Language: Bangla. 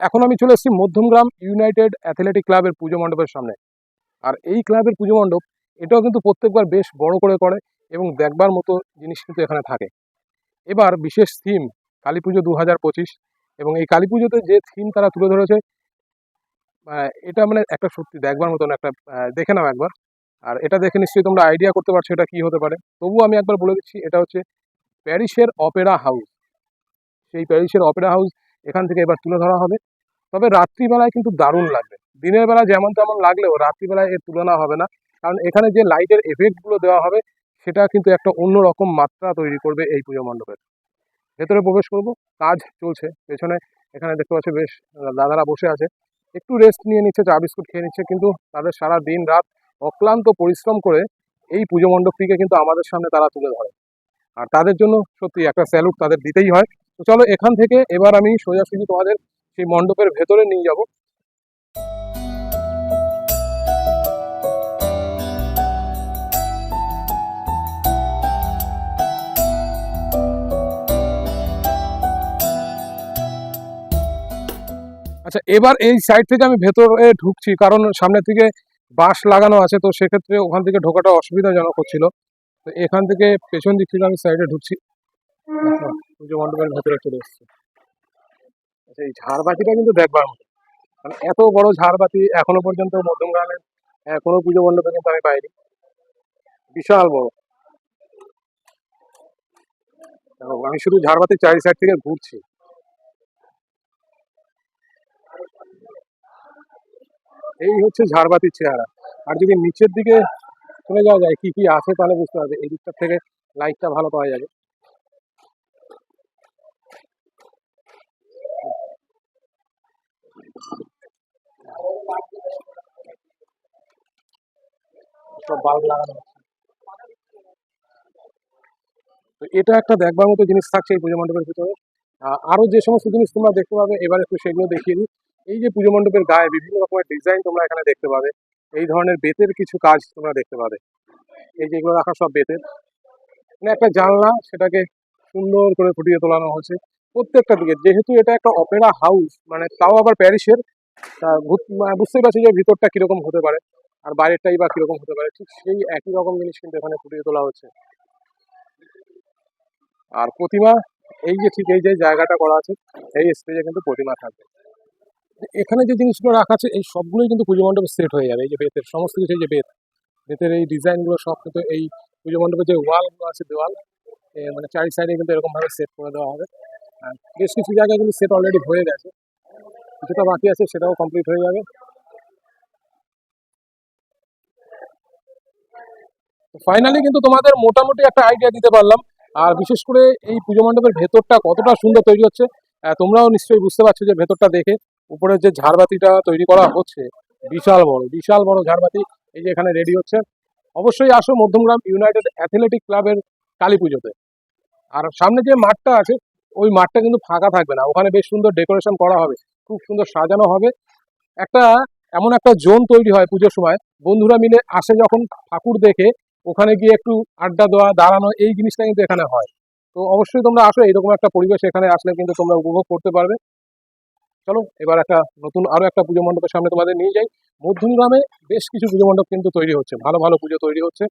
এখন আমি চলে এসেছি মধ্যমগ্রাম ইউনাইটেড অ্যাথলেটিক ক্লাবের পুজো মণ্ডপের সামনে। আর এই ক্লাবের পুজো মণ্ডপ, এটাও কিন্তু প্রত্যেকবার বেশ বড় করে করে এবং দেখবার মতো জিনিস কিন্তু এখানে থাকে। এবার বিশেষ থিম কালী পুজো দু হাজার পঁচিশ এবং এই কালী পুজোতে যে থিম তারা তুলে ধরেছে এটা মানে একটা সত্যি দেখবার মতন একটা দেখে নাও একবার। আর এটা দেখে নিশ্চয়ই তোমরা আইডিয়া করতে পারছ এটা কি হতে পারে। তবুও আমি একবার বলে দিচ্ছি, এটা হচ্ছে প্যারিসের অপেরা হাউস সেই প্যারিসের অপেরা হাউস এখান থেকে এবার তুলে ধরা হবে। তবে রাত্রিবেলায় কিন্তু দারুণ লাগবে। দিনের বেলা যেমন তেমন লাগলেও রাত্রিবেলায় এর তুলনা হবে না। কারণ এখানে যে লাইটের এফেক্টগুলো দেওয়া হবে, সেটা কিন্তু একটা অন্যরকম মাত্রা তৈরি করবে এই পুজো মণ্ডপের। ভেতরে প্রবেশ করব, কাজ চলছে, পেছনে এখানে দেখতে পাচ্ছি বেশ দাদারা বসে আছে। একটু রেস্ট নিয়ে নিচ্ছে, চা বিস্কুট খেয়ে নিচ্ছে, কিন্তু তাদের সারা দিন রাত অক্লান্ত পরিশ্রম করে এই পুজো মণ্ডপটিকে কিন্তু আমাদের সামনে তারা তুলে ধরে। আর তাদের জন্য সত্যি একটা স্যালুট তাদের দিতেই হয়। তো চলো এখান থেকে এবার আমি সোজাসুজি তোমাদের সেই মণ্ডপের ভেতরে নিয়ে যাব। আচ্ছা এবার এই সাইড থেকে আমি ভেতরে ঢুকছি কারণ সামনের থেকে বাঁশ লাগানো আছে তো সেক্ষেত্রে ওখান থেকে ঢোকাটা অসুবিধাজনক হচ্ছিল। তো এখান থেকে পেছন দিক থেকে আমি সাইডে ঢুকছি। পুজো মণ্ডপের ভেতরে চলে এসেছি। আচ্ছা এই ঝাড়বাতিটা কিন্তু দেখবার মতো। মানে এত বড় ঝাড়বাতি এখনও পর্যন্ত মধ্যমগ্রামের কোনো পুজো মণ্ডপে কিন্তু আমি পাইনি। বিশাল বড়। আমি শুধু ঝাড়বাতির চারি সাইড থেকে ঘুরছি। এই হচ্ছে ঝাড়বাতির চেহারা। আর যদি নিচের দিকে চলে যাওয়া যায়, কি কি আছে তাহলে বুঝতে পারবে। এই দিকটার থেকে লাইটটা ভালো পাওয়া যাবে। সব বাল্ব লাগানো তো এটা একটা দেখবার মতো জিনিস থাকছে এই পুজো মণ্ডপের ভিতরে। আ- আরও যে সমস্ত জিনিস তোমরা দেখতে পাবে, এবার একটু সেগুলো দেখিয়ে দিই। এই যে পুজো মণ্ডপের গায়ে বিভিন্ন রকমের ডিজাইন তোমরা এখানে দেখতে পাবে। এই ধরনের বেতের কিছু কাজ তোমরা দেখতে পাবে। এই যেগুলো রাখা সব বেতের। মানে একটা জানলা, সেটাকে সুন্দর করে ফুটিয়ে তোলানো হয়েছে। প্রত্যেকটা দিকে, যেহেতু এটা একটা অপেরা হাউস মানে তাও আবার প্যারিসের মানে বুঝতেই পারছি যে ভিতরটা কীরকম হতে পারে। আর বাইরেরটাই বা কীরকম হতে পারে, ঠিক সেই একই রকম জিনিস কিন্তু এখানে ফুটিয়ে তোলা হচ্ছে। আর প্রতিমা, এই যে ঠিক এই যে জায়গাটা করা আছে, এই স্টেজে কিন্তু প্রতিমা থাকবে। এখানে যে জিনিসগুলো রাখা আছে, এই সবগুলোই কিন্তু পুজো মণ্ডপে সেট হয়ে যাবে। এই যে বেতের, সমস্ত কিছু এই যে বেত, বেতের এই ডিজাইনগুলো সব কিন্তু এই পুজো মণ্ডপের যে ওয়ালগুলো আছে, দেওয়াল মানে চারি সাইডে কিন্তু এরকমভাবে সেট করে দেওয়া হবে। আর বেশ কিছু জায়গায় কিন্তু সেট অলরেডি হয়ে গেছে। কিছুটা বাকি আছে সেটাও কমপ্লিট হয়ে যাবে। ফাইনালি কিন্তু তোমাদের মোটামুটি একটা আইডিয়া দিতে পারলাম। আর বিশেষ করে এই পুজো মণ্ডপের ভেতরটা কতটা সুন্দর তৈরি হচ্ছে তোমরাও নিশ্চয়ই বুঝতে পারছ যে ভেতরটা দেখে উপরের যে ঝাড়বাতিটা তৈরি করা হচ্ছে, বিশাল বড় বিশাল বড় ঝাড়বাতি এই যে এখানে রেডি হচ্ছে। অবশ্যই আসো মধ্যমগ্রাম ইউনাইটেড অ্যাথলেটিক ক্লাবের কালী পুজোতে। আর সামনে যে মাঠটা আছে, ওই মাঠটা কিন্তু ফাঁকা থাকবে না। ওখানে বেশ সুন্দর ডেকোরেশন করা হবে, খুব সুন্দর সাজানো হবে। একটা, এমন একটা জোন তৈরি হয় পুজোর সময়, বন্ধুরা মিলে আসে যখন ঠাকুর দেখে ওখানে গিয়ে একটু আড্ডা দেওয়া, দাঁড়ানো, এই জিনিসটা কিন্তু এখানে হয়। তো অবশ্যই তোমরা আসো, এরকম একটা পরিবেশ এখানে আসলে কিন্তু তোমরা উপভোগ করতে পারবে। চলো, এবার একটা নতুন আরও একটা পুজো মণ্ডপের সামনে তোমাদের নিয়ে যাই। মধ্যমগ্রামে বেশ কিছু পুজো মণ্ডপ কিন্তু তৈরি হচ্ছে, ভালো ভালো পুজো তৈরি হচ্ছে।